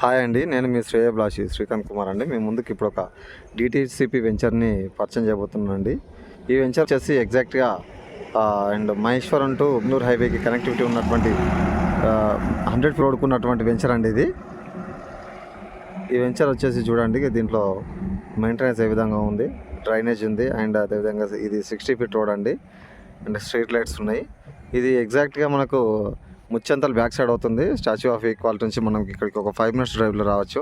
Hi అండి నేను మీ శ్రేయభిలాషి శ్రీకాంత్ కుమార్ అండి. మీ ముందుకు ఇప్పుడు ఒక డిటిసిపి వెంచర్ని పరిచయం చేయబోతున్నాను అండి ఈ వెంచర్ వచ్చేసి ఎగ్జాక్ట్గా అండ్ మహేశ్వరం టు ఉబ్నూర్ హైవేకి కనెక్టివిటీ ఉన్నటువంటి హండ్రెడ్ ఫ్లోర్కు ఉన్నటువంటి వెంచర్ అండి ఇది. ఈ వెంచర్ వచ్చేసి చూడండి దీంట్లో మెయింటెనెన్స్ ఏ విధంగా ఉంది డ్రైనేజ్ ఉంది అండ్ అదేవిధంగా ఇది సిక్స్టీ ఫీట్ రోడ్ అండి అండ్ స్ట్రీట్ లైట్స్ ఉన్నాయి. ఇది ఎగ్జాక్ట్గా మనకు ముచ్చంతల్ బ్యాక్ సైడ్ అవుతుంది. స్టాచ్యూ ఆఫ్ ఈక్వాలిటీ నుంచి మనం ఇక్కడికి ఒక ఫైవ్ మినిట్స్ డ్రైవ్లో రావచ్చు.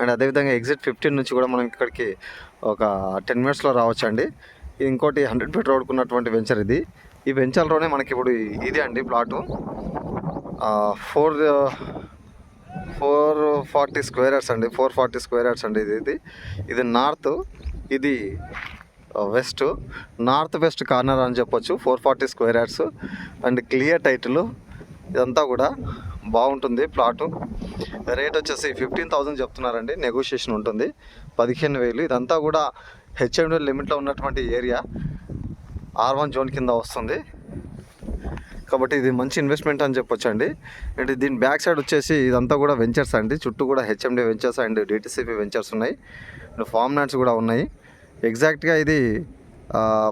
అండ్ అదేవిధంగా ఎగ్జిట్ ఫిఫ్టీన్ నుంచి కూడా మనం ఇక్కడికి ఒక టెన్ మినిట్స్లో రావచ్చు అండి ఇంకోటి హండ్రెడ్ ఫీట్ రోడ్కు ఉన్నటువంటి వెంచర్ ఇది. ఈ వెంచర్లోనే మనకి ఇప్పుడు ఇది అండి plot four four forty square yards అండి. ఫోర్ ఫార్టీ స్క్వేర్ యార్డ్స్ అండి ఇది. ఇది ఇది నార్త్ ఇది వెస్ట్ నార్త్ వెస్ట్ కార్నర్ అని చెప్పొచ్చు. Four forty square yards and clear title ఇదంతా కూడా బాగుంటుంది ప్లాటు. రేట్ వచ్చేసి ఫిఫ్టీన్ థౌజండ్ చెప్తున్నారండి. నెగోషియేషన్ ఉంటుంది. పదిహేను వేలు. ఇదంతా కూడా హెచ్ఎండి లిమిట్లో ఉన్నటువంటి ఏరియా. ఆర్ వన్ జోన్ కింద వస్తుంది. కాబట్టి ఇది మంచి ఇన్వెస్ట్మెంట్ అని చెప్పొచ్చు అండి దీని బ్యాక్ సైడ్ వచ్చేసి ఇదంతా కూడా వెంచర్స్ అండి. చుట్టూ కూడా HMD ventures and DTCP ventures ఉన్నాయి. అండ్ ఫామ్ ల్యాండ్స్ కూడా ఉన్నాయి. ఎగ్జాక్ట్గా ఇది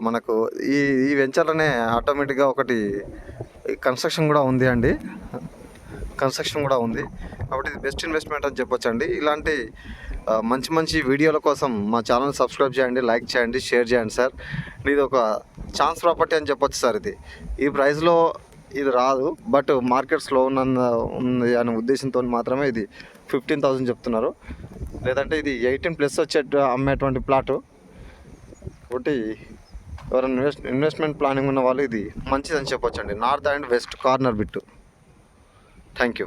మనకు ఈ ఈ వెంచర్లోనే ఆటోమేటిక్గా ఒకటి కన్స్ట్రక్షన్ కూడా ఉంది అండి. కన్స్ట్రక్షన్ కూడా ఉంది. కాబట్టి ఇది బెస్ట్ ఇన్వెస్ట్మెంట్ అని చెప్పొచ్చు అండి ఇలాంటి మంచి మంచి వీడియోల కోసం మా ఛానల్ సబ్స్క్రైబ్ చేయండి లైక్ చేయండి షేర్ చేయండి సార్. ఇది ఒక ఛాన్స్ ప్రాపర్టీ అని చెప్పొచ్చు సార్ ఇది. ఈ ప్రైస్లో ఇది రాదు బట్ మార్కెట్ స్లో ఉన్న ఉంది అనే ఉద్దేశంతో మాత్రమే ఇది ఫిఫ్టీన్ థౌసండ్ చెప్తున్నారు. లేదంటే ఇది ఎయిటీన్ ప్లస్ వచ్చే అమ్మేటువంటి ప్లాటు. ఒకటి ఎవరైనా ఇన్వెస్ట్ ఇన్వెస్ట్మెంట్ ప్లానింగ్ ఉన్న వాళ్ళు ఇది మంచిదని చెప్పొచ్చండి. North and west corner bit thank you